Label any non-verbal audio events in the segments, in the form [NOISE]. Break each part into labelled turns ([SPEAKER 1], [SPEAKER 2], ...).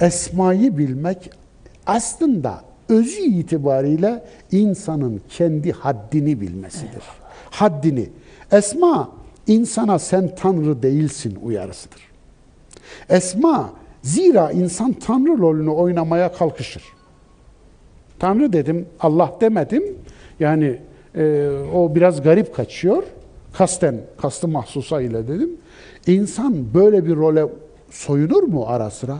[SPEAKER 1] Esmayı bilmek aslında özü itibariyle insanın kendi haddini bilmesidir. Haddini. Esma insana sen tanrı değilsin uyarısıdır. Esma zira insan tanrı rolünü oynamaya kalkışır. Tanrı dedim, Allah demedim. Yani e, o biraz garip kaçıyor. Kasten, kastı mahsusa ile dedim. İnsan böyle bir role soyunur mu ara sıra?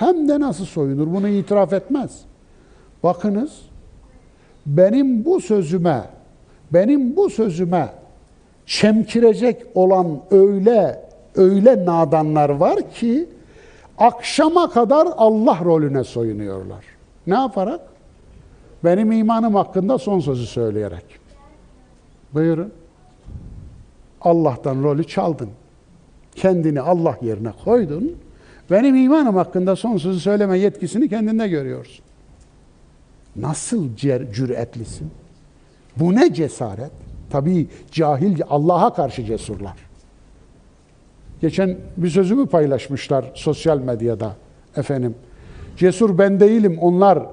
[SPEAKER 1] Hem de nasıl soyunur? Bunu itiraf etmez. Bakınız, benim bu sözüme, benim bu sözüme çemkirecek olan öyle öyle nadanlar var ki akşama kadar Allah rolüne soyunuyorlar. Ne yaparak? Benim imanım hakkında son sözü söyleyerek. Buyurun. Allah'tan rolü çaldın. Kendini Allah yerine koydun. Benim imanım hakkında son sözü söyleme yetkisini kendinde görüyorsun. Nasıl cüretlisin? Bu ne cesaret? Tabii cahil, Allah'a karşı cesurlar. Geçen bir sözümü paylaşmışlar sosyal medyada efendim. Cesur ben değilim onlar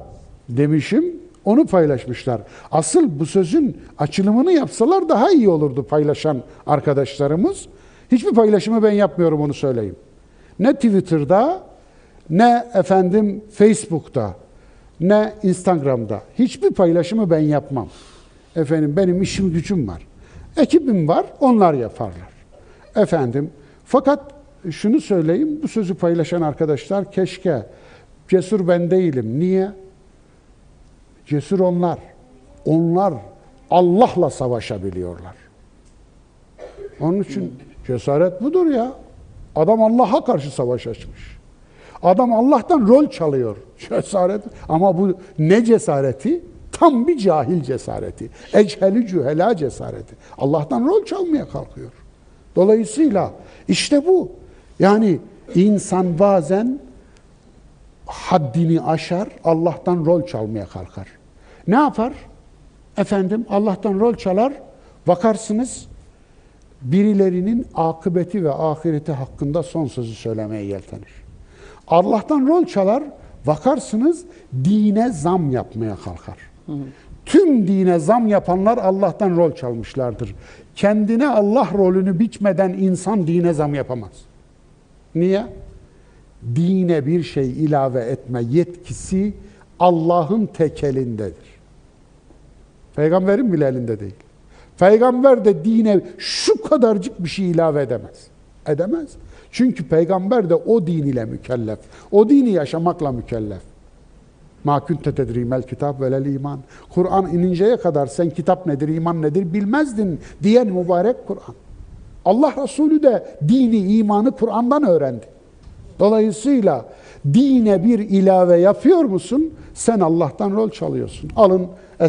[SPEAKER 1] demişim. Onu paylaşmışlar. Asıl bu sözün açılımını yapsalar daha iyi olurdu paylaşan arkadaşlarımız. Hiçbir paylaşımı ben yapmıyorum onu söyleyeyim. Ne Twitter'da ne efendim Facebook'ta ne Instagram'da hiçbir paylaşımı ben yapmam. Efendim benim işim gücüm var. Ekibim var, onlar yaparlar. Efendim fakat şunu söyleyeyim, bu sözü paylaşan arkadaşlar keşke cesur ben değilim. Niye? Cesur onlar. Onlar Allah'la savaşabiliyorlar. Onun için cesaret budur ya. Adam Allah'a karşı savaş açmış. Adam Allah'tan rol çalıyor. [LAUGHS] Cesaret. Ama bu ne cesareti? Tam bir cahil cesareti. Echeli cühela cesareti. Allah'tan rol çalmaya kalkıyor. Dolayısıyla işte bu. Yani insan bazen haddini aşar, Allah'tan rol çalmaya kalkar. Ne yapar? Efendim Allah'tan rol çalar, bakarsınız birilerinin akıbeti ve ahireti hakkında son sözü söylemeye yeltenir. Allah'tan rol çalar, bakarsınız dine zam yapmaya kalkar. Tüm dine zam yapanlar Allah'tan rol çalmışlardır. Kendine Allah rolünü biçmeden insan dine zam yapamaz. Niye? Dine bir şey ilave etme yetkisi Allah'ın tek elindedir. Peygamberin bile elinde değil. Peygamber de dine şu kadarcık bir şey ilave edemez. Edemez. Çünkü peygamber de o din ile mükellef. O dini yaşamakla mükellef. Ma kunte tedrimel kitap velel iman. Kur'an ininceye kadar sen kitap nedir, iman nedir bilmezdin diyen mübarek Kur'an. Allah Resulü de dini, imanı Kur'an'dan öğrendi. Dolayısıyla dine bir ilave yapıyor musun? Sen Allah'tan rol çalıyorsun. Alın Esma